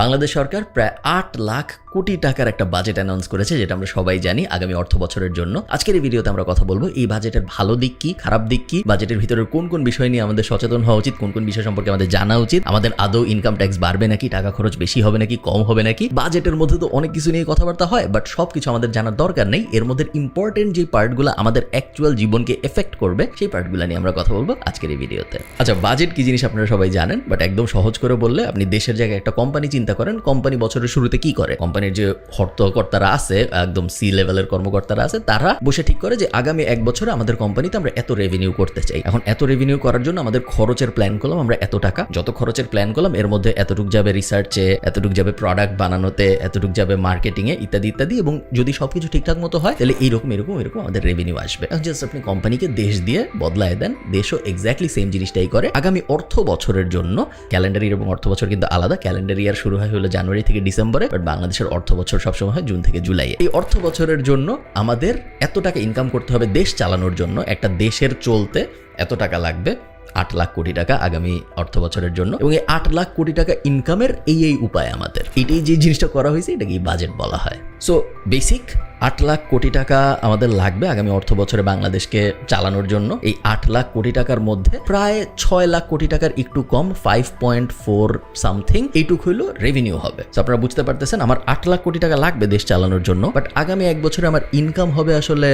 বাংলাদেশ সরকার প্রায় আট লাখ কোটি টাকার একটা বাজেট অ্যানাউন্স করেছে, যেটা আমরা সবাই জানি আগামী অর্থ বছরের জন্য। আজকের এই ভিডিওতে আমরা কথা বলব, এই বাজেটের ভালো দিক কি, খারাপ দিক কি বাজেটের ভিতরের কোন কোন বিষয় নিয়ে আমাদের সচেতন হওয়া উচিত, কোন কোন বিষয় সম্পর্কে আমাদের জানা উচিত, আমাদের আদৌ ইনকাম ট্যাক্স বাড়বে নাকি, টাকা খরচ বেশি হবে নাকি, কম হবে নাকি? বাজেটের মধ্যে তো অনেক কিছু নিয়ে কথাবার্তা হয় বাট সব কিছু আমাদের জানার দরকার নেই। এর মধ্যে ইম্পর্টেন্ট যে পার্টগুলো আমাদের অ্যাকচুয়াল জীবনকে এফেক্ট করবে, সেই পার্টগুলো নিয়ে আমরা কথা বলব আজকের এই ভিডিওতে আচ্ছা বাজেট কি জিনিস আপনারা সবাই জানেন বাট একদম সহজ করে বললে, আপনি দেশের জায়গায় একটা কোম্পানি চিন্তা করেন কোম্পানি বছরের শুরুতে কি করে? কোম্পানির যে হর্তকর্তারা আছে, একদম সি লেভেলের কর্মকর্তারা আছে, তারা বসে ঠিক করে যে আগামী এক বছরে আমাদের কোম্পানিতে আমরা এত রেভিনিউ করতে চাই। এখন এত রেভিনিউ করার জন্য আমাদের খরচের প্ল্যান করলাম আমরা এত টাকা। যত খরচের প্ল্যান করলাম, এর মধ্যে এতটুক যাবে রিসার্চে এতটুক যাবে প্রোডাক্ট বানানোতে, এতটুক যাবে মার্কেটিংয়ে ইত্যাদি ইত্যাদি এবং যদি সবকিছু ঠিকঠাক মতো হয়, তাহলে এইরকম, এরকম এরকম আমাদের রেভিনিউ আসবে। জাস্ট আপনি কোম্পানিকে দেশ দিয়ে বদলায় দেন, দেশও এক্স্যাক্টলি সেম জিনিসটাই করে। আগামী অর্থ বছরের জন্য ক্যালেন্ডার ইয়ার এবং অর্থ বছর কিন্তু আলাদা ক্যালেন্ডার ইয়ার শুরু হয় হলো জানুয়ারি থেকে ডিসেম্বরে বাট বাংলাদেশের অর্থ বছর সবসময় হয় জুন থেকে জুলাই এই অর্থ বছরের জন্য আমাদের এত টাকা ইনকাম করতে হবে দেশ চালানোর জন্য, একটা দেশের চলতে এত টাকা লাগবে, আট লাখ কোটি টাকা আগামী অর্থ বছরের জন্য, এবং এই আট লাখ কোটি টাকা ইনকামের এই এই উপায় আমাদের। এটাই যে জিনিসটা করা হয়েছে এটাকে বাজেট বলা হয়। সো বেসিক আট লাখ কোটি টাকা আমাদের লাগবে আগামী অর্থ বছরে বাংলাদেশকে চালানোর জন্য। এই আট লাখ কোটি টাকার মধ্যে প্রায় ছয় লাখ কোটি টাকার একটু কম ফাইভ পয়েন্ট ফোর সামথিং এইটুক হইল রেভিনিউ হবে। আপনারা বুঝতে পারতেছেন, আমার আট লাখ কোটি টাকা লাগবে দেশ চালানোর জন্য বাট আগামী এক বছরে আমার ইনকাম হবে আসলে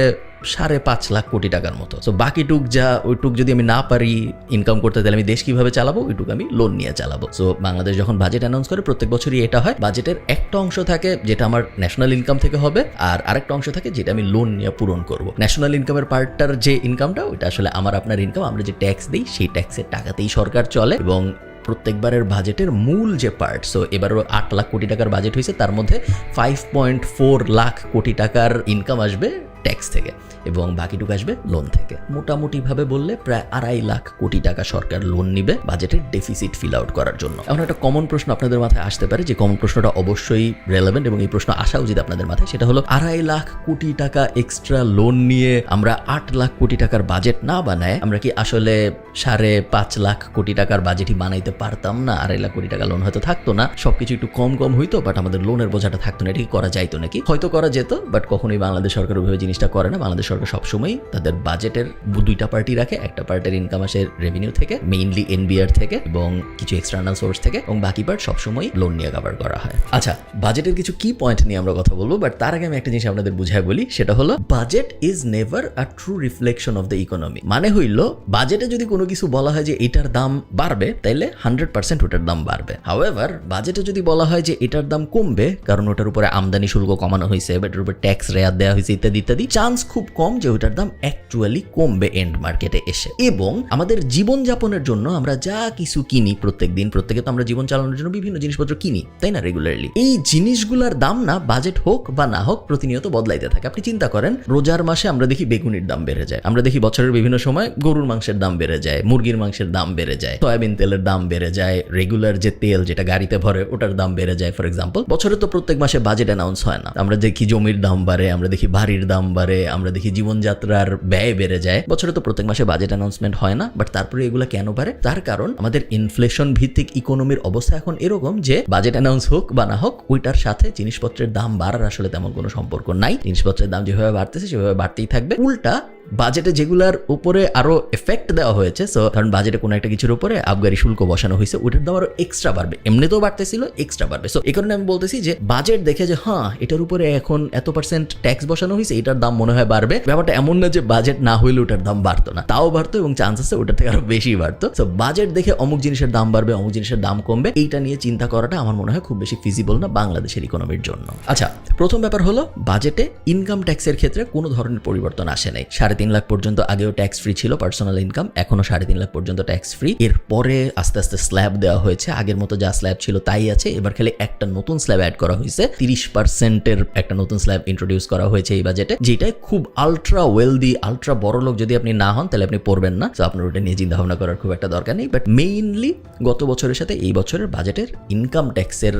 সাড়ে পাঁচ লাখ কোটি টাকার মতো। তো বাকিটুক যা, ওইটুক যদি আমি না পারি ইনকাম করতে, তাহলে আমি দেশ কীভাবে চালাবো? ওইটুকু আমি লোন নিয়ে চালাবো। সো বাংলাদেশ যখন বাজেট অ্যানাউন্স করে, প্রত্যেক বছরই এটা হয়। বাজেটের একটা অংশ থাকে যেটা আমার ন্যাশনাল ইনকাম থেকে হবে, আর আরেকটা অংশ থাকে যেটা আমি লোন নিয়ে পূরণ করব। ন্যাশনাল ইনকামের পার্টটার যে ইনকামটা ওইটা আসলে আমার আপনার ইনকাম আমরা যে ট্যাক্স দিই, সেই ট্যাক্সের টাকাতেই সরকার চলে, এবং প্রত্যেকবারের বাজেটের মূল যে পার্ট সো এবারও আট লাখ কোটি টাকার বাজেট হয়েছে, তার মধ্যে ফাইভ পয়েন্ট ফোর লাখ কোটি টাকার ইনকাম আসবে ট্যাক্স থেকে। এবং বাকিটুকু আসবে লোন থেকে। মোটামুটিভাবে বললে প্রায় আড়াই লাখ কোটি টাকা সরকার লোন নিবে বাজেটের ডেফিসিট ফিল আউট করার জন্য। এখন একটা কমন প্রশ্ন আপনাদের মাথায় আসতে পারে, যে কমন প্রশ্নটা অবশ্যই রেলেভেন্ট এবং এই প্রশ্ন আসা উচিত আপনাদের মাথায়, সেটা হলো আড়াই লাখ কোটি টাকা এক্সট্রা লোন নিয়ে আমরা আট লাখ কোটি টাকার বাজেট না বানায়, আমরা কি আসলে সাড়ে পাঁচ লাখ কোটি টাকার বাজেটই বানাইতে পারতাম না? আড়াই লাখ কোটি টাকা লোন হয়তো থাকতো না। সবকিছু একটু কম কম হইতো বাট আমাদের লোনের বোঝাটা থাকতো না। এটা কি করা যাইতো নাকি? হয়তো করা যেত বাট কখনোই বাংলাদেশ সরকার ওইভাবে জিনিসটা করে না। বাংলাদেশ সরকার সবসময় তাদের বাজেটের দুইটা পার্টি রাখে। একটা পার্টের ইনকাম আসে রেভিনিউ থেকে মেইনলি এনবিআর থেকে এবং কিছু এক্সটার্নাল সোর্স থেকে এবং বাকি পার্ট সবসময় লোন নিয়ে কভার করা হয়। আচ্ছা বাজেটের কিছু কি পয়েন্ট নিয়ে আমরা কথা বলব বাট তার আগে আমি একটা জিনিস আপনাদের বুঝাই বলি, সেটা হলো budget is never a true reflection of the economy মানে হইল বাজেটে যদি কোনো কিছু বলা হয় যে এটার দাম বাড়বে, তাইলে হান্ড্রেড পার্সেন্ট ওটার দাম বাড়বে। হাওয়েভার বাজেটে যদি বলা হয় যে এটার দাম কমবে, কারণ ওটার উপরে আমদানি শুল্ক কমানো হয়েছে বা এটার উপরে ট্যাক্স রেয়ার দেওয়া হয়েছে ইত্যাদি ইত্যাদি চান্স খুব কম যে ওটার দাম অ্যাকচুয়ালি কমবে এন্ড মার্কেটে এসে। এবং আমাদের জীবনযাপনের জন্য আমরা যা কিছু কিনি প্রত্যেক দিন প্রত্যেকে তো আমরা জীবন চালানোর জন্য বিভিন্ন জিনিসপত্র কিনি, তাই না রেগুলারলি এই জিনিসগুলোর দাম না বাজেট হোক বা না হোক, প্রতিনিয়ত বদলাইতে থাকে। আপনি চিন্তা করেন, রোজার মাসে আমরা দেখি বেগুনির দাম বেড়ে যায়। আমরা দেখি বছরের বিভিন্ন সময় গরুর মাংসের দাম বেড়ে যায়, মুরগির মাংসের দাম বেড়ে যায়, সয়াবিন তেলের দাম বেড়ে যায় রেগুলার যে তেল যেটা গাড়িতে ভরে, ওটার দাম বেড়ে যায় ফর এক্সাম্পল বছরে তো প্রত্যেক মাসে বাজেট অ্যানাউন্স হয় না। আমরা দেখি জমির দাম বাড়ে, আমরা দেখি বাড়ির দাম বাড়ে, আমরা দেখি জীবনযাত্রার ব্যয় বেড়ে যায়। বছরে তো প্রত্যেক মাসে বাজেট অ্যানাউন্সমেন্ট হয় না বাট তারপরে এগুলো কেন পারে তার কারণ আমাদের ইনফ্লেশন ভিত্তিক ইকোনমির অবস্থা এখন এরকম যে বাজেট অ্যানাউন্স হোক বা না হোক, ওইটার সাথে জিনিসপত্রের দাম বাড়ার আসলে তেমন কোনো সম্পর্ক নাই। জিনিসপত্রের দাম যেভাবে বাড়তেছে, সেভাবে বাড়তেই থাকবে। উল্টা বাজেটে যেগুলার উপরে আরও এফেক্ট দেওয়া হয়েছে সো কারণ বাজেটে কোনো একটা কিছুর উপরে আবগারি শুল্ক বসানো হয়েছে, ওইটার দাম আরও এক্সট্রা বাড়বে, এমনিতেও বাড়তেছিল এক্সট্রা বাড়বে। সো এই কারণে আমি বলতেছি যে বাজেট দেখে যে হ্যাঁ এটার উপরে এখন এত পার্সেন্ট ট্যাক্স বসানো হয়েছে, এটার দাম মনে হয় বাড়বে। ব্যাপারটা এমন না যে বাজেট না হইলে ওটার দাম বাড়তো না, তাও বাড়তো এবং চান্স আছে ওটার থেকে আরও বেশি বাড়তো। সো বাজেট দেখে অমুক জিনিসের দাম বাড়বে, অমুক জিনিসের দাম কমবে, এইটা নিয়ে চিন্তা করাটা আমার মনে হয় খুব বেশি ফিজিবল না বাংলাদেশের ইকোনমির জন্য। আচ্ছা প্রথম ব্যাপার হলো বাজেটে ইনকাম ট্যাক্সের ক্ষেত্রে কোনো ধরনের পরিবর্তন আসে নাই। সাড়ে তিন লাখ পর্যন্ত আগেও ট্যাক্স ফ্রি ছিল পার্সোনাল ইনকাম এখনও সাড়ে তিন লাখ পর্যন্ত ট্যাক্স ফ্রি এরপরে আস্তে আস্তে স্ল্যাব দেওয়া হয়েছে, আগের মতো যা স্ল্যাব ছিল তাই আছে। এবার খালি একটা নতুন স্ল্যাব অ্যাড করা হয়েছে, তিরিশ পার্সেন্টের একটা নতুন স্ল্যাব ইন্ট্রোডিউস করা হয়েছে এই বাজেটে যেটাই খুব আলট্রা ওয়েলদি আলট্রা বড় লোক যদি আপনি না হন, তাহলে আপনি পড়বেন না। তো আপনার ওটা নিয়ে চিন্তা ভাবনা করার খুব একটা দরকার নেই। বাট মেইনলি গত বছরের সাথে এই বছরের বাজেটের ইনকাম ট্যাক্সের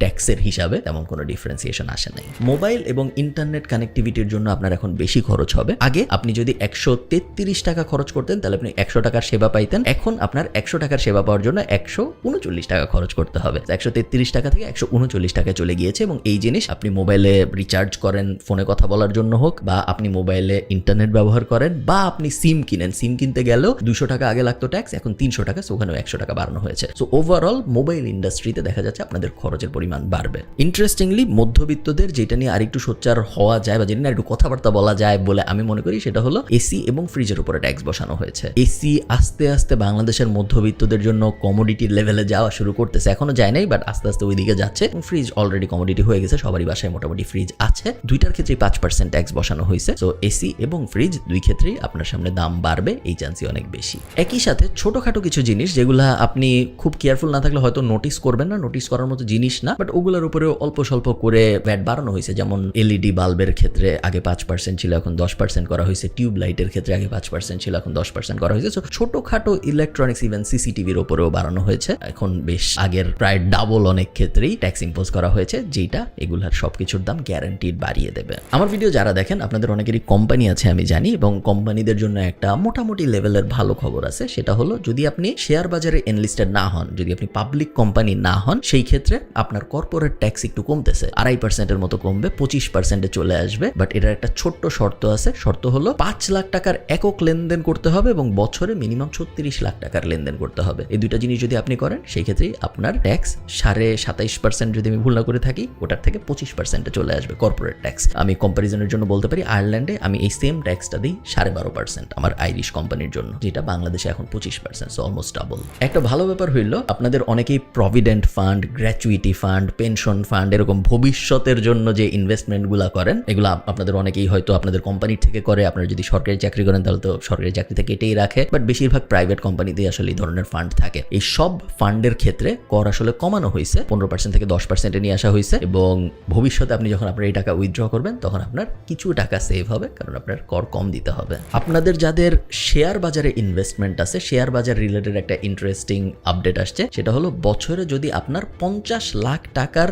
ট্যাক্সের হিসাবে তেমন কোনো ডিফারেন্সিয়েশন আসে নাই। মোবাইল এবং ইন্টারনেট কানেক্টিভিটির জন্য আপনার এখন বেশি খরচ হবে। আগে আপনি যদি একশো তেত্রিশ টাকা খরচ করতেন, তাহলে আপনি একশো টাকার সেবা পাইতেন। এখন আপনার একশো টাকার সেবা পাওয়ার জন্য একশো উনচল্লিশ টাকা খরচ করতে হবে। একশো তেত্রিশ টাকা থেকে একশো উনচল্লিশ টাকায় চলে গিয়েছে এবং এই জিনিস আপনি মোবাইলে রিচার্জ করেন, ফোনে কথা বলার জন্য হোক, বা আপনি মোবাইলে ইন্টারনেট ব্যবহার করেন, বা আপনি সিম কিনেন। সিম কিনতে গেলেও দুশো টাকা আগে লাগতো ট্যাক্স এখন তিনশো টাকা ওখানেও একশো টাকা বাড়ানো হয়েছে। সো ওভারঅল মোবাইল ইন্ডাস্ট্রিতে দেখা যাচ্ছে আপনাদের খরচের পরিমাণ বাড়বে। ইন্টারেস্টিংলি মধ্যবিত্তদের যেটা নিয়ে আরেকটু সোচ্চার হওয়া যায়, বা যেটা নিয়ে একটু কথাবার্তা বলা যায় বলে আমি মনে করি, সেটা হলো এসি এবং ফ্রিজের উপরে ট্যাক্স বসানো হয়েছে। এসি আস্তে আস্তে বাংলাদেশের মধ্যবিত্তদের জন্য কমোডিটি লেভেলে যাওয়া শুরু করতেছে। এখনও যায় নাই বাট আস্তে আস্তে ওই দিকে যাচ্ছে ফ্রিজ অলরেডি কমোডিটি হয়ে গেছে, সবারই বাসায় মোটামুটি ফ্রিজ আছে। দুইটার ক্ষেত্রেই পাঁচ পার্সেন্ট ট্যাক্স বসানো হয়েছে। তো এসি এবং ফ্রিজ দুই ক্ষেত্রেই আপনার সামনে দাম বাড়বে, এই চান্সই অনেক বেশি। একই সাথে ছোটখাটো কিছু জিনিস যেগুলো আপনি খুব কেয়ারফুল না থাকলে হয়তো নোটিস করবেন না নোটিস করার মতো জিনিস না বাট ওগুলোর উপরে অল্প স্বল্প করে ভ্যাট বাড়ানো হয়েছে। যেমন এলইডি বাল্বের ক্ষেত্রে আগে পাঁচ পার্সেন্ট ছিল, এখন দশ পার্সেন্ট করা হয়েছে। টিউব লাইটের ক্ষেত্রে আগে পাঁচ পার্সেন্ট ছিল, এখন দশ পার্সেন্ট করা হয়েছে। ছোটখাটো ইলেকট্রনিক্স ইভেন সিসিটিভির ওপরেও বাড়ানো হয়েছে। এখন বেশ আগের প্রায় ডাবল অনেক ক্ষেত্রেই ট্যাক্স ইম্পোজ করা হয়েছে যেটা এগুলার সবকিছুর দাম গ্যারান্টিড বাড়িয়ে দেবে। আমার ভিডিও যারা দেখেন, আপনাদের অনেকেরই কোম্পানি আছে, আমি জানি, এবং কোম্পানিদের জন্য একটা মোটামুটি লেভেলের ভালো খবর আছে, সেটা হলো যদি আপনি শেয়ার বাজারে এনলিস্টেড না হন, যদি আপনি পাবলিক কোম্পানি না হন, সেই ক্ষেত্রে আপনার কর্পোরেট ট্যাক্স একটু কমতেছে। আড়াই পার্সেন্টের মতো কমবে, পঁচিশ পার্সেন্টে চলে আসবে বাট এটার একটা ছোট্ট শর্ত আছে, শর্ত হলো পাঁচ লাখ টাকার একক লেনদেন করতে হবে এবং বছরে মিনিমাম ছত্রিশ লাখ টাকার লেনদেন করতে হবে। এই দুইটা জিনিস যদি আপনি করেন, সেই ক্ষেত্রেই আপনার ট্যাক্স সাড়ে সাতাইশ পার্সেন্ট যদি আমি ভুল না করে থাকি, ওটার থেকে পঁচিশ পার্সেন্টে চলে আসবে কর্পোরেট ট্যাক্স আমি কম্পারিজনের জন্য বলতে পারি আয়ারল্যান্ডে আমি এই সেম ট্যাক্সটা দিই সাড়ে বারো পার্সেন্ট আমার আইরিশ কোম্পানির জন্য, যেটা বাংলাদেশে এখন পঁচিশ পার্সেন্ট সো অলমোস্ট ডাবল একটা ভালো ব্যাপার হইল, আপনাদের অনেকেই provident fund gratuity fund pension fund এরকম ভবিষ্যতের জন্য যে ইনভেস্টমেন্টগুলো করেন, এগুলো আপনাদের অনেকেই হয়তো আপনাদের কোম্পানির থেকে করে আপনারা যদি সরকারি চাকরি করেন, তাহলে তো সরকারি চাকরি থেকে কেটেই রাখে। বাট বেশিরভাগ প্রাইভেট কোম্পানিতে আসলে এই ধরনের ফান্ড থাকে। এই সব ফান্ডের ক্ষেত্রে কর আসলে কমানো হয়েছে। পনেরো পার্সেন্ট থেকে দশ পার্সেন্টে নিয়ে আসা হয়েছে এবং ভবিষ্যতে আপনি যখন আপনার এই টাকা উইথড্র করবেন, তখন আপনার কিছু টাকা সেভ হবে, কারণ আপনার কর কম দিতে হবে। আপনাদের যাদের শেয়ার বাজারে ইনভেস্টমেন্ট আছে শেয়ার বাজার রিলেটেড একটা ইন্টারেস্টিং আপডেট আসছে। সেটা হলো, বছরে যদি আপনার পঞ্চাশ লাখ টাকার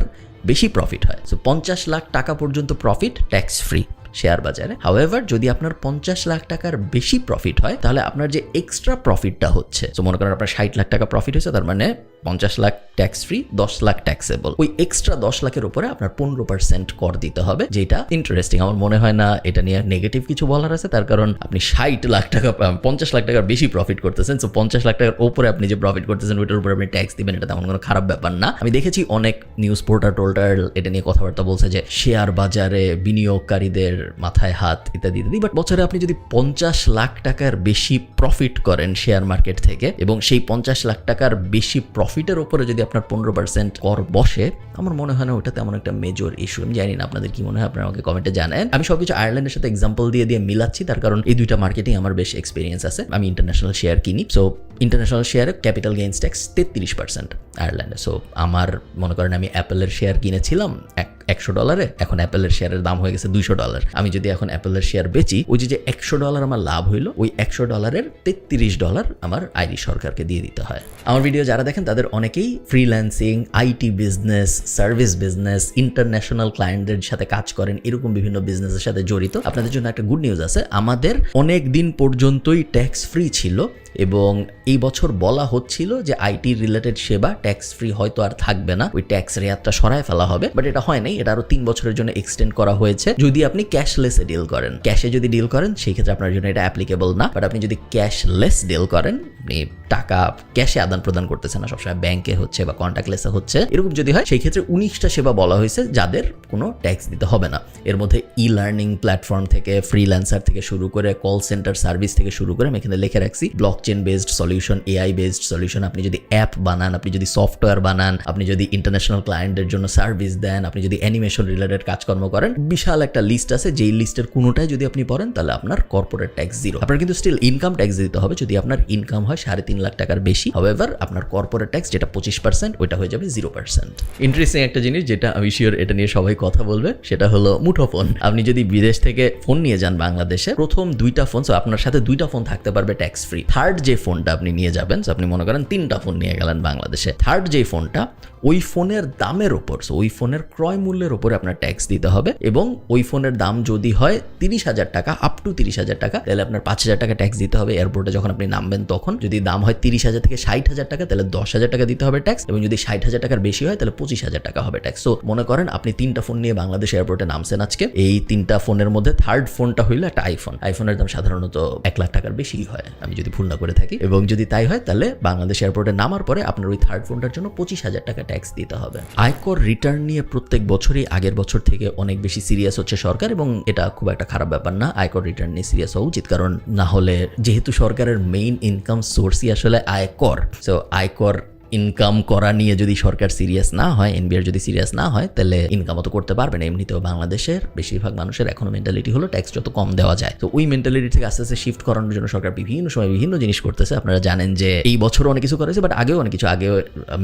বেশি প্রফিট হয় সো পঞ্চাশ লাখ টাকা পর্যন্ত প্রফিট ট্যাক্স ফ্রি শেয়ার বাজারে। হাওয়েভার যদি আপনার পঞ্চাশ লাখ টাকার বেশি প্রফিট হয়, তাহলে আপনার যে এক্সট্রা প্রফিটটা হচ্ছে তো মনে করেন আপনার ষাট লাখ টাকা প্রফিট হয়েছে, তার মানে পঞ্চাশ লাখ ট্যাক্স ফ্রি দশ লাখ ট্যাক্সেবল ওই এক্সট্রা দশ লাখের উপরে আপনার পনেরো পার্সেন্ট কর দিতে হবে, যেটা ইন্টারেস্টিং আমার মনে হয় না এটা নিয়ে নেগেটিভ কিছু বলার আছে, তার কারণ আপনি ষাট লাখ টাকা পঞ্চাশ লাখ টাকার বেশি প্রফিট করতেছেন সো পঞ্চাশ লাখ টাকার উপরে আপনি যে প্রফিট করতেছেন, ওইটার উপরে আপনি ট্যাক্স দিবেন, এটা তেমন কোনো খারাপ ব্যাপার না। আমি দেখেছি অনেক নিউজ পোর্টাল টোল্টার এটা নিয়ে কথাবার্তা বলছে যে শেয়ার বাজারে বিনিয়োগকারীদের মাথায় হাত, ইত্যাদি ইত্যাদি বাট বছরে আপনি যদি পঞ্চাশ লাখ টাকার বেশি প্রফিট করেন শেয়ার মার্কেট থেকে, এবং সেই পঞ্চাশ লাখ টাকার বেশি প্রফিটের ওপরে যদি আপনার পনেরো পার্সেন্ট কর বসে, আমার মনে হয় না ওটা তেমন একটা মেজর ইস্যু আমি জানি না আপনাদের কি মনে হয়, আপনারা আমাকে কমেন্টে জানেন। আমি সবকিছু আয়ারল্যান্ডের সাথে এক্সাম্পল দিয়ে দিয়ে মিলাচ্ছি, তার কারণ এই দুইটা মার্কেটিং আমার বেশ এক্সপিরিয়েন্স আছে। আমি ইন্টারন্যাশনাল শেয়ার কিনি সো ইন্টারন্যাশনাল শেয়ারে ক্যাপিটাল গেইনস ট্যাক্স তেত্রিশ পার্সেন্ট আয়ারল্যান্ডে সো আমার মনে করেন আমি অ্যাপেলের শেয়ার কিনেছিলাম, এক একশো ডলারে, এখন অ্যাপেলের শেয়ারের দাম হয়ে গেছে দুইশো ডলার। আমি যদি এখন অ্যাপেলের শেয়ার বেচি, ওই যে একশো ডলার আমার লাভ হইল, ওই একশো ডলারের তেত্রিশ ডলার আমার আইরিশ সরকারকে দিয়ে দিতে হয়। আমার ভিডিও যারা দেখেন, তাদের অনেকেই freelancing IT business service business international ক্লায়েন্টদের সাথে কাজ করেন, এরকম বিভিন্ন বিজনেসের সাথে জড়িত। আপনাদের জন্য একটা গুড নিউজ আছে, আমাদের অনেক দিন পর্যন্তই ট্যাক্স ফ্রি ছিল এবং এই বছর বলা হচ্ছিল যে আইটি রিলেটেড সেবা ট্যাক্স ফ্রি হয়তো আর থাকবে না। ওই ট্যাক্স রেয়াতটা সরায় ফেলা হবে বাট এটা হয় নাই। এটা আরও তিন বছরের জন্য এক্সটেন্ড করা হয়েছে। যদি আপনি ক্যাশলেসে ডিল করেন ক্যাশে যদি ডিল করেন সেই ক্ষেত্রে আপনার জন্য এটা অ্যাপ্লিকেবল না। বাট আপনি যদি ক্যাশলেস ডিল করেন, আপনি টাকা ক্যাশে আদান প্রদান করতেছেন না, সবসময় ব্যাংকে হচ্ছে বা কন্ট্যাক্টলেসে হচ্ছে, এরকম যদি হয় সেই ক্ষেত্রে উনিশটা সেবা বলা হয়েছে যাদের কোনো ট্যাক্স দিতে হবে না। এর মধ্যে ই লার্নিং প্ল্যাটফর্ম থেকে ফ্রিল্যান্সার থেকে শুরু করে কল সেন্টার সার্ভিস থেকে শুরু করে, আমি এখানে লিখে রাখছি blockchain based solution AI based solution আপনি যদি অ্যাপ বানান, আপনি যদি সফটওয়্যার বানান, আপনি যদি ইন্টারন্যাশনাল ক্লায়েন্টের জন্য সার্ভিস দেন, আপনি যদি অ্যানিমেশন রিলেটেড কাজকর্ম করেন, বিশাল একটা লিস্ট আছে, যেই লিস্টের কোনোটাই যদি আপনি পড়েন, তাহলে আপনার কর্পোরেট ট্যাক্স জিরো আপনার কিন্তু স্টিল ইনকাম ট্যাক্স দিতে হবে, যদি আপনার ইনকাম হয় সাড়ে তিন লাখ টাকার বেশি। হাওয়েভার আপনার কর্পোরেট ট্যাক্স যেটা পঁচিশ পার্সেন্ট ওইটা হয়ে যাবে জিরো পার্সেন্ট ইন্টারেস্টিং একটা জিনিস যেটা আমি শিওর এটা নিয়ে সবাই কথা বলবে, সেটা হলো মুঠো ফোন আপনি যদি বিদেশ থেকে ফোন নিয়ে যান বাংলাদেশে, প্রথম দুইটা ফোন so আপনার সাথে দুইটা ফোন থাকতে পারবে ট্যাক্স ফ্রি থার্ড যে ফোনটা আপনি নিয়ে যাবেন আপনি মনে করেন তিনটা ফোন নিয়ে গেলেন বাংলাদেশে। থার্ড যে ফোনটা ওই ফোনের দামের ওপর, so ওই ফোনের ক্রয় মূল্যের ওপরে আপনার ট্যাক্স দিতে হবে এবং ওই ফোনের দাম যদি হয় তিরিশ হাজার টাকা আপ টু তিরিশ হাজার টাকা, তাহলে আপনার পাঁচ হাজার টাকা ট্যাক্স দিতে হবে। এয়ারপোর্টে যখন আপনি নামবেন তখন যদি দাম হয় তিরিশ হাজার থেকে ষাট হাজার টাকা, তাহলে দশ হাজার টাকা দিতে হবে ট্যাক্স এবং যদি ষাট হাজার টাকার বেশি হয়, তাহলে পঁচিশ হাজার টাকা হবে ট্যাক্স সো মনে করেন আপনি তিনটা ফোন নিয়ে বাংলাদেশ এয়ারপোর্টে নামছেন আজকে। এই তিনটা ফোনের মধ্যে থার্ড ফোনটা হইল একটা আইফোন আইফোনের দাম সাধারণত এক লাখ টাকার বেশি হয়, আমি যদি ভুল না করে থাকি। এবং যদি তাই হয়, তাহলে বাংলাদেশ এয়ারপোর্টে নামার পরে আপনার ওই থার্ড ফোনটার জন্য পঁচিশ হাজার টাকা ট্যাক্স দিতে হবে। আয়কর রিটার্ন নিয়ে প্রত্যেক বছরই আগের বছর থেকে অনেক বেশি সিরিয়াস হচ্ছে সরকার এবং এটা খুব একটা খারাপ ব্যাপার না। আয়কর রিটার্ন নিয়ে সিরিয়াস হওয়া উচিত কারণ না হলে যেহেতু সরকারের মেইন ইনকাম সোর্সই আসলে আয়কর। সো আয়কর ইনকাম করা নিয়ে যদি সরকার সিরিয়াস না হয় এনবিআর যদি সিরিয়াস না হয়, তাহলে ইনকামও তো করতে পারবে না। এমনিতেও বাংলাদেশের বেশিরভাগ মানুষের এখনও মেন্টালিটি হলো ট্যাক্স যত কম দেওয়া যায়। তো ওই মেন্টালিটি থেকে আস্তে আস্তে শিফট করানোর জন্য সরকার বিভিন্ন সময় বিভিন্ন জিনিস করতেছে। আপনারা জানেন যে এই বছরও অনেক কিছু করেছে বাট আগেও অনেক কিছু। আগেও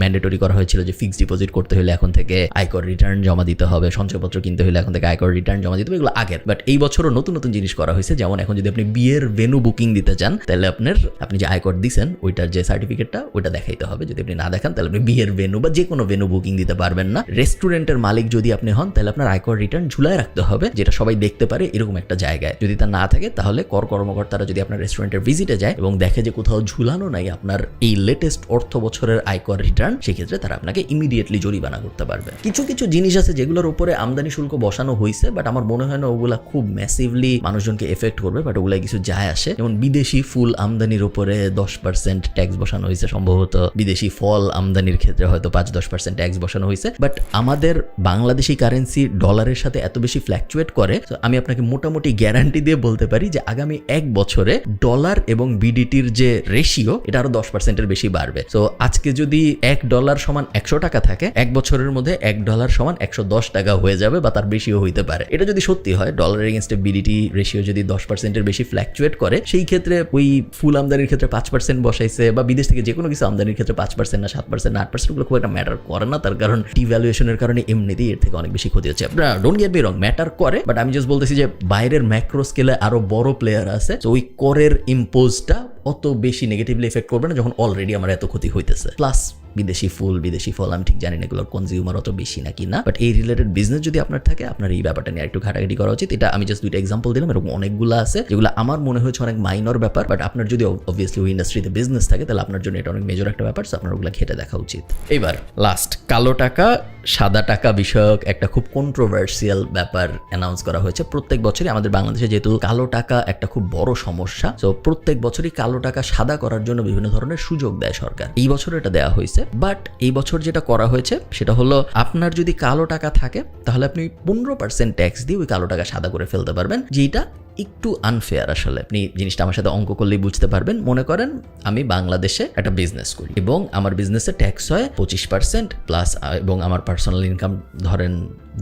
ম্যান্ডেটরি করা হয়েছিল যে ফিক্সড ডিপোজিট করতে হলে এখন থেকে আয়কর রিটার্ন জমা দিতে হবে, সঞ্চয়পত্র কিনতে হলে এখন থেকে আয়কর রিটার্ন জমা দিতে হবে, এগুলো আগের। বাট এই বছরও নতুন নতুন জিনিস করা হয়েছে। যেমন এখন যদি আপনি বিয়ের ভেনু বুকিং দিতে চান, তাহলে আপনার, আপনি যে আয়কর দিচ্ছেন ওইটার যে সার্টিফিকেটটা ওইটা দেখাইতে হবে। যদি আপনি না দেখান, তাহলে আপনি বিয়ের ভেনু বা যে কোনো ভেনু বুকিং দিতে পারবেন না। রেস্টুরেন্টের মালিক যদি আপনি হন, তাহলে আপনার আয়কর রিটার্ন ঝুলায় রাখতে হবে, যেটা সবাই দেখতে পারে এরকম একটা জায়গায়। যদি তা না থাকে, তাহলে কর কর্মকর্তারা যদি আপনার রেস্টুরেন্টের ভিজিটে যায় এবং দেখে যে কোথাও ঝুলানো নাই আপনার এই লেটেস্ট অর্থ বছরের আয়কর রিটার্ন সেক্ষেত্রে তারা আপনাকে ইমিডিয়েটলি জরিমানা করতে পারবে। কিছু কিছু জিনিস আছে যেগুলোর উপরে আমদানি শুল্ক বসানো হয়েছে বাট আমার মনে হয় না ওগুলা খুব ম্যাসিভলি মানুষজনকে এফেক্ট করবে বাট ওগুলা কিছু যায় আসে। যেমন বিদেশি ফুল আমদানির উপরে দশ পার্সেন্ট ট্যাক্স বসানো হয়েছে সম্ভবত বিদেশি ফল আমদানির ক্ষেত্রে হয়তো পাঁচ দশ পার্সেন্ট ট্যাক্স বসানো হয়েছে। বাট আমাদের বাংলাদেশি কারেন্সি ডলারের সাথে এত বেশি ফ্ল্যাকচুয়েট করে, তো আমি আপনাকে মোটামুটি গ্যারান্টি দিয়ে বলতে পারি যে আগামী এক বছরে ডলার এবং বিডিটির যে রেশিও এটা আরও দশ পার্সেন্টের বেশি বাড়বে। তো আজকে যদি এক ডলার সমান একশো টাকা থাকে, এক বছরের মধ্যে এক ডলার সমান একশো দশ টাকা হয়ে যাবে বা তার বেশিও হইতে পারে। এটা যদি সত্যি হয় ডলার এগেনস্টে বিডিটি রেশিও যদি দশ পার্সেন্টের বেশি ফ্ল্যাকচুয়েট করে, সেই ক্ষেত্রে ওই ফুল আমদানির ক্ষেত্রে পাঁচ পার্সেন্ট বসাইছে বা বিদেশ থেকে যে কোনো কিছু আমদানির ক্ষেত্রে পাঁচ পার্সেন্ট না সাত পার্সেন্ট আট পার্সেন্ট খুব একটা ম্যাটার করে না। তার কারণ ডিভ্যালুয়েশনের কারণে এমনিতেই এর থেকে অনেক বেশি ক্ষতি হচ্ছে। আপনারা don't get me wrong matter করে বাট আমি জাস্ট বলতেছি যে বাইরের ম্যাক্রো স্কেলে আরও বড় প্লেয়ার আছে, তো ওই করের ইম্পোজটা অত বেশি নেগেটিভলি এফেক্ট করবে না, যখন অলরেডি আমার এত ক্ষতি হইতেছে। প্লাস বিদেশি ফুল, বিদেশি ফল, আমি ঠিক জানি না এগুলোর কনজিউমার অত বেশি নাকি না বাট এই রিলেটেড বিজনেস যদি আপনার থাকে, আপনার এই ব্যাপারটা নিয়ে একটু ঘাটাঘাটি করা উচিত। এটা আমি জাস্ট দুইটা এক্সাম্পল দিলাম, এরকম অনেকগুলো আছে, যেগুলো আমার মনে হয়েছে অনেক মাইনর ব্যাপার বাট আপনার যদি অবভিয়াসলি ওই ইন্ডাস্ট্রিতে বিজনেস থাকে, তাহলে আপনার জন্য এটা অনেক মেজর একটা ব্যাপার আপনার ওগুলো খেটে দেখা উচিত। এবার লাস্ট কালো টাকা সাদা টাকা বিষয়ক একটা খুব কন্ট্রোভার্সিয়াল ব্যাপার অ্যানাউন্স করা হয়েছে। প্রত্যেক বছরই আমাদের বাংলাদেশে যেহেতু কালো টাকা একটা খুব বড় সমস্যা, তো প্রত্যেক বছরই কালো টাকা সাদা করার জন্য বিভিন্ন ধরনের সুযোগ দেয় সরকার। এই বছর এটা দেওয়া হয়েছে বাট এই বছর যেটা করা হয়েছে সেটা হলো আপনার যদি কালো টাকা থাকে, তাহলে আপনি পনেরো পার্সেন্ট ট্যাক্স দিয়ে ওই কালো টাকা সাদা করে ফেলতে পারবেন। যেটা একটু আনফেয়ার আসলে। আপনি জিনিসটা আমার সাথে অঙ্ক করলেই বুঝতে পারবেন। মনে করেন, আমি বাংলাদেশে একটা বিজনেস করি এবং আমার বিজনেসে ট্যাক্স হয় পঁচিশ পার্সেন্ট প্লাস এবং আমার পার্সোনাল ইনকাম ধরেন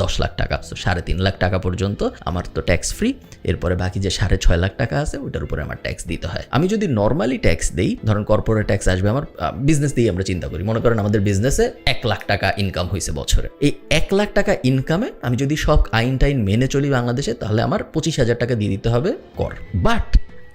দশ লাখ টাকা তো সাড়ে তিন লাখ টাকা পর্যন্ত আমার তো ট্যাক্স ফ্রি এরপরে বাকি যে সাড়ে ছয় লাখ টাকা আছে ওটার উপরে আমার ট্যাক্স দিতে হয়। আমি যদি নর্মালি ট্যাক্স দিই, ধরেন কর্পোরেট ট্যাক্স আসবে, আমার বিজনেস দিয়ে আমরা চিন্তা করি। মনে করেন আমাদের বিজনেসে এক লাখ টাকা ইনকাম হয়েছে বছরে। এই এক লাখ টাকা ইনকামে আমি যদি সব আইন টাইন মেনে চলি বাংলাদেশে, তাহলে আমার পঁচিশ হাজার টাকা দিয়ে দিতে হবে কর। বাট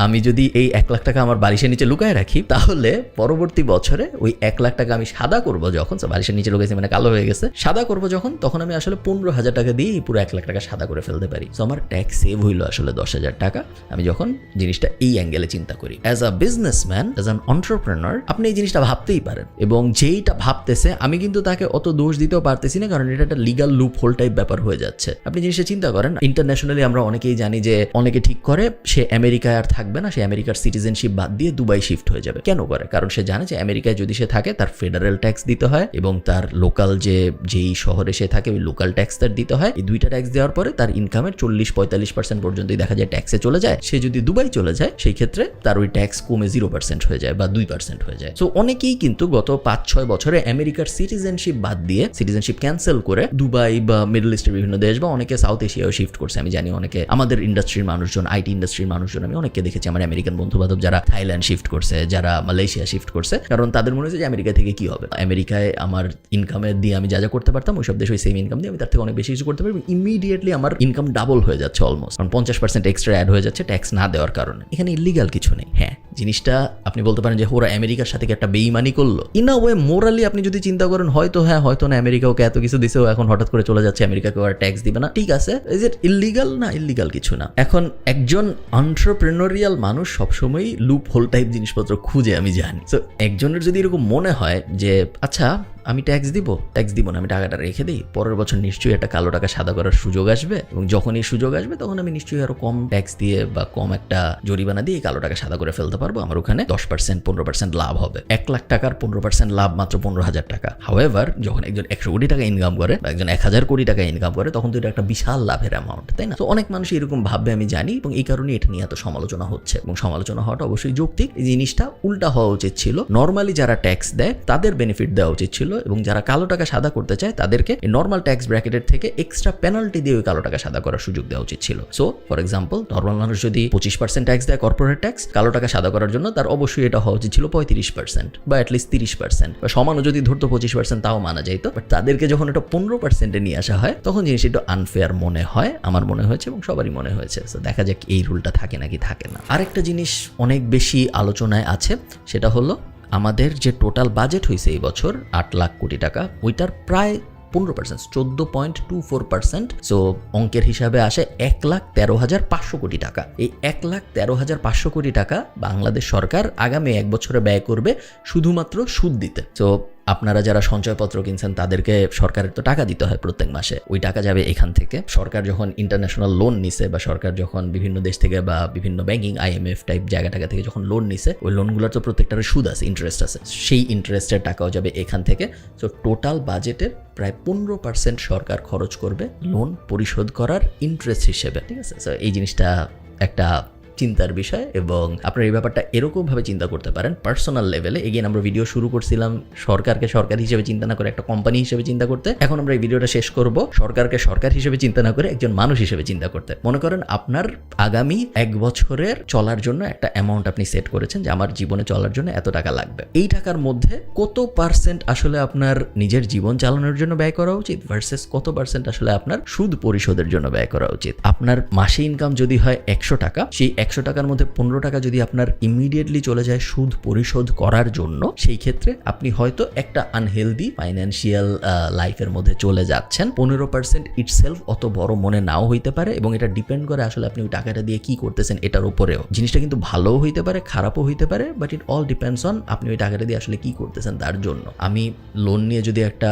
আমি যদি এই এক লাখ টাকা আমার বালিশের নিচে লুকায় রাখি, তাহলে পরবর্তী বছরে ওই এক লাখ টাকা আমি সাদা করব যখন বালিশের নিচে লুকাইছে মানে কালো হয়ে গেছে, সাদা করব যখন, তখন আমি আসলে পনেরো হাজার টাকা দিয়ে পুরো এক লাখ টাকা সাদা করে ফেলতে পারি। তো আমার ট্যাক্স সেভ হইল আসলে দশ হাজার টাকা। আমি যখন জিনিসটা এই অ্যাঙ্গেলে চিন্তা করি as a businessman as an entrepreneur আপনি এই জিনিসটা ভাবতেই পারেন। এবং যেইটা ভাবতেছে, আমি কিন্তু তাকে অত দোষ দিতেও পারতেছি না, কারণ এটা একটা লিগাল লুপ হোল টাইপ ব্যাপার হয়ে যাচ্ছে। আপনি জিনিসটা চিন্তা করেন ইন্টারন্যাশনালি আমরা অনেকেই জানি যে অনেকে ঠিক করে, সে আমেরিকায় আর থাকবে না, সে আমেরিকার সিটিজেনশিপ বাদ দিয়ে দুবাই শিফট হয়ে যাবে। কেন করে? কারণ সে জানে যে আমেরিকায় যদি সে থাকে, তার ফেডারেল ট্যাক্স দিতে হয় এবং তার লোকাল যে, যেই শহরে সে থাকে, ওই লোকাল ট্যাক্স তার দিতে হয়। এই দুইটা ট্যাক্স দেওয়ার পরে তার ইনকামের চল্লিশ পঁয়তাল্লিশ পার্সেন্ট পর্যন্তই দেখা যায় ট্যাক্সে চলে যায়। সে যদি দুবাই চলে যায়, সেই ক্ষেত্রে তার ওই ট্যাক্স কমে জিরো পার্সেন্ট হয়ে যায় বা দুই পার্সেন্ট হয়ে যায়। তো অনেকেই কিন্তু গত পাঁচ ছয় বছরে আমেরিকার সিটিজেনশিপ বাদ দিয়ে সিটিজেনশিপ ক্যান্সেল করে দুবাই বা মিডল ইস্টের বিভিন্ন দেশ বা অনেকে সাউথ এশিয়াও শিফট করছে। আমি জানি অনেকে, আমাদের ইন্ডাস্ট্রির মানুষজন আইটি ইন্ডাস্ট্রির মানুষজন, আমি অনেককে দেখেছি আমার আমেরিকান বন্ধু বান্ধব যারা থাইল্যান্ড শিফট করছে, যারা মালয়েশিয়া শিফট করছে। কারণ তাদের মনে হচ্ছে যে আমেরিকা থেকে কি হবে? আমেরিকায় আমার ইনকামের দিয়ে আমি যা যা করতে পারতাম ওই সব দেশে ওই সেম ইনকাম দিয়ে আমি তার থেকে অনেক বেশি কিছু করতে পারি ইমিডিয়েটলি আমার ইনকাম ডাবল হয়ে যাচ্ছে অলমোস্ট কারণ পঞ্চাশ পার্সেন্ট এক্সট্রা অ্যাড হয়ে যাচ্ছে ট্যাক্স না দেওয়ার কারণে। এখানে ইলিগাল কিছু নেই। হ্যাঁ। জিনিসটা আপনি বলতে পারেন যে ওরা আমেরিকার সাথে একটা বেইমানি করল? ইন আ ওয়ে মোরালি আপনি যদি চিন্তা করেন, হয়তো হ্যাঁ হয়তো না, আমেরিকা ওকে এত কিছু দিছে, ও এখন হঠাৎ করে চলে যাচ্ছে, আমেরিকাকে আর ট্যাক্স দিবে না। ঠিক আছে ইজ ইট ইলিগাল না ইলিগাল কিছু না। এখন একজন অন্টারপ্রেনোরিয়াল মানুষ সবসময়ই লুপ হোল টাইপ জিনিসপত্র খুঁজে আমি জানি। তো একজনের যদি এরকম মনে হয় যে আচ্ছা আমি ট্যাক্স দিব? ট্যাক্স দিব না, আমি টাকাটা রেখে দিই। পরের বছর নিশ্চয়ই একটা কালো টাকা, সাদা করার সুযোগ আসবে এবং যখন এই সুযোগ আসবে, তখন আমি নিশ্চয়ই আরও কম ট্যাক্স দিয়ে বা কম একটা জরিমানা দিয়ে কালো টাকা, সাদা করে ফেলতে পারব। আমার ওখানে দশ পার্সেন্ট পনেরো পার্সেন্ট লাভ হবে। এক লাখ টাকার পনেরো পার্সেন্ট লাভ মাত্র পনেরো হাজার টাকা। হাওয়েভার যখন একজন একশো কোটি টাকা ইনকাম করে বা একজন এক হাজার কোটি টাকা ইনকাম করে, তখন তো এটা একটা বিশাল লাভের অ্যামাউন্ট তাই না? তো অনেক মানুষ এরকম ভাববে, আমি জানি, এবং এই কারণে এটা নিয়ে এত সমালোচনা হচ্ছে। এবং সমালোচনা হওয়াটা অবশ্যই যৌক্তিক। এই জিনিসটা উল্টা হওয়া উচিত ছিল। নর্মালি যারা ট্যাক্স দেয়, তাদের বেনিফিট দেওয়া উচিত ছিল। এবং যারা কালো টাকা সাদা করতে চায়, তাদেরকে নর্মাল ট্যাক্স ব্র্যাকেটের থেকে এক্সট্রা পেনাল্টি দিয়ে ওই কালো টাকা সাদা করার সুযোগ দেওয়া উচিত ছিল। সো ফর এক্সাম্পল নর্মাল মানুষ যদি পঁচিশ পার্সেন্ট ট্যাক্স দেয় কর্পোরেট ট্যাক্স কালো টাকা সাদা করার জন্য তার অবশ্যই এটা হওয়া উচিত ছিল পঁয়ত্রিশ পার্সেন্ট বা অ্যাটলিস্ট তিরিশ পার্সেন্ট বা সমানও যদি ধরতো পঁচিশ পার্সেন্ট তাও মানা যাইতো। বাট তাদেরকে যখন এটা পনেরো পার্সেন্টে নিয়ে আসা হয়, তখন জিনিস একটু আনফেয়ার মনে হয়, আমার মনে হয়েছে এবং সবারই মনে হয়েছে। দেখা যাক এই রুলটা থাকে নাকি থাকে না। আরেকটা জিনিস অনেক বেশি আলোচনায় আছে, সেটা হলো আমাদের যে টোটাল বাজেট হয়েছে এই বছর আট লাখ কোটি টাকা, ওইটার প্রায় পনেরো পার্সেন্ট চোদ্দ point two four percent so অঙ্কের হিসাবে আসে এক লাখ তেরো হাজার পাঁচশো কোটি টাকা। এই এক লাখ তেরো হাজার পাঁচশো কোটি টাকা বাংলাদেশ সরকার আগামী এক বছরে ব্যয় করবে শুধুমাত্র সুদ দিতে। তো আপনারা যারা সঞ্চয়পত্র কিনছেন, তাদেরকে সরকারের তো টাকা দিতে হয় প্রত্যেক মাসে। ওই টাকা যাবে এখান থেকে। সরকার যখন ইন্টারন্যাশনাল লোন নিছে বা সরকার যখন বিভিন্ন দেশ থেকে বা বিভিন্ন ব্যাংকিং আইএমএফ টাইপ জায়গা টাকা থেকে যখন লোন নিছে, ওই লোনগুলোর তো প্রত্যেকটার সুদ আছে ইন্টারেস্ট আছে। সেই ইন্টারেস্টের টাকাও যাবে এখান থেকে। তো টোটাল বাজেটের প্রায় পনেরো পার্সেন্ট সরকার খরচ করবে লোন পরিশোধ করার ইন্টারেস্ট হিসেবে। ঠিক আছে? তো এই জিনিসটা একটা চিন্তার বিষয় এবং আপনারা এই ব্যাপারটা এরকমভাবে চিন্তা করতে পারেন। পার্সোনাল লেভেলে এগেন আমরা ভিডিও শুরু করছিলাম সরকারকে সরকার হিসেবে চিন্তা না করে একটা কোম্পানি হিসেবে চিন্তা করতে। এখন আমরা এই ভিডিওটা শেষ করব সরকারকে সরকার হিসেবে চিন্তা না করে একজন মানুষ হিসেবে চিন্তা করতে। মনে করেন আপনার আগামী এক বছরের চলার জন্য একটা অ্যামাউন্ট আপনি সেট করেছেন যে আমার জীবনে চলার জন্য এত টাকা লাগবে। এই টাকার মধ্যে কত পার্সেন্ট আসলে আপনার নিজের জীবন চালানোর জন্য ব্যয় করা উচিত ভার্সেস কত পার্সেন্ট আসলে আপনার সুদ পরিশোধের জন্য ব্যয় করা উচিত? আপনার মাসে ইনকাম যদি হয় একশো টাকা, সেই একশো টাকার মধ্যে পনেরো টাকা যদি আপনার ইমিডিয়েটলি চলে যায় সুদ পরিশোধ করার জন্য, সেই ক্ষেত্রে আপনি হয়তো একটা আনহেলদি ফাইন্যান্সিয়াল লাইফের মধ্যে চলে যাচ্ছেন। পনেরো পার্সেন্ট ইটসেলফ অত বড় মনে নাও হইতে পারে এবং এটা ডিপেন্ড করে আসলে আপনি ওই টাকাটা দিয়ে কি করতেছেন এটার উপরেও। জিনিসটা কিন্তু ভালোও হইতে পারে, খারাপও হইতে পারে but it all depends on আপনি ওই টাকাটা দিয়ে আসলে কি করতেছেন তার জন্য। আমি লোন নিয়ে যদি একটা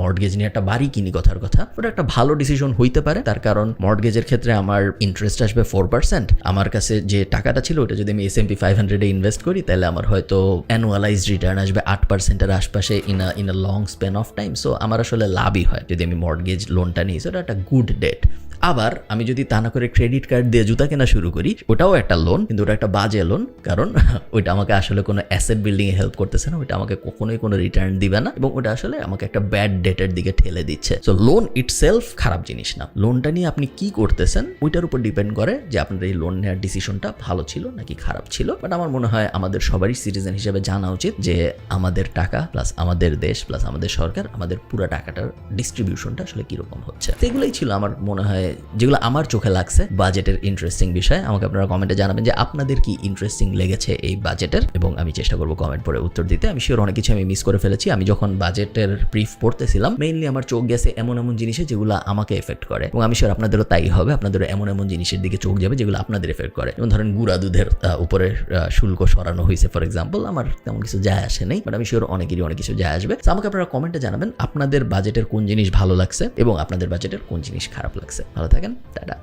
মর্টগেজ নিয়ে একটা বাড়ি কিনি কথার কথা, ওটা একটা ভালো ডিসিশন হইতে পারে। তার কারণ মর্টগেজের ক্ষেত্রে আমার ইন্টারেস্ট আসবে ফোর পার্সেন্ট আমার কাছে যে টাকাটা ছিল, ওটা যদি আমি এস এম পি ফাইভ হান্ড্রেডে ইনভেস্ট করি, তাহলে আমার হয়তো অ্যানুয়ালাইজ রিটার্ন আসবে আট পার্সেন্টের আশপাশে in a in a long span of time so আমার আসলে লাভই হয় যদি আমি মর্টগেজ লোনটা নিই। সেটা একটা গুড ডেট আবার আমি যদি তা না করে ক্রেডিট কার্ড দিয়ে জুতা কেনা শুরু করি, ওটাও একটা লোন কিন্তু ওটা একটা বাজে লোন কারণ ওইটা আমাকে আসলে কোনো অ্যাসেট বিল্ডিং এ হেল্প করতেছে না, ওইটা আমাকে কখনোই কোনো রিটার্ন দিবে না, এবং ওটা আসলে আমাকে একটা ব্যাড ডেটের দিকে ঠেলে দিচ্ছে। সো লোন ইটসেলফ খারাপ জিনিস না। লোনটা নিয়ে আপনি কি করতেছেন, ওইটার উপর ডিপেন্ড করে যে আপনার এই লোন নেওয়ার ডিসিশনটা ভালো ছিল নাকি খারাপ ছিল। বাট আমার মনে হয় আমাদের সবারই সিটিজেন হিসেবে জানা উচিত যে আমাদের টাকা প্লাস আমাদের দেশ প্লাস আমাদের সরকার, আমাদের পুরো টাকাটার ডিস্ট্রিবিউশনটা আসলে কীরকম হচ্ছে। এগুলোই ছিল আমার মনে হয় যেগুলো আমার চোখে লাগছে বাজেটের ইন্টারেস্টিং বিষয়, আমাকে আপনারা কমেন্টে জানাবেন যে আপনাদের কি ইন্টারেস্টিং লেগেছে এই বাজেটের এবং আমি চেষ্টা করব কমেন্ট পরে উত্তর দিতে। আমি শিওর অনেক কিছু আমি মিস করে ফেলেছি। আমি যখন বাজেটের ব্রিফ পড়তেছিলাম মেইনলি আমার চোখ গেছে এমন এমন জিনিসে যেগুলো আমাকে এফেক্ট করে এবং আমি শিওর আপনাদেরও তাই হবে, আপনাদেরও এমন এমন জিনিসের দিকে চোখ যাবে যেগুলো আপনাদের এফেক্ট করে। যেমন ধরেন গুড়া দুধের উপরে শুল্ক সরানো হয়েছে ফর এক্সাম্পল আমার তেমন কিছু যায় আসে নেই বাট আমি শিওর অনেকেরই অনেক কিছু যায় আসবে। আমাকে আপনারা কমেন্টে জানাবেন আপনাদের বাজেটের কোন জিনিস ভালো লাগছে এবং আপনাদের বাজেটের কোন জিনিস খারাপ লাগছে। ভালো থাকেন টাটা।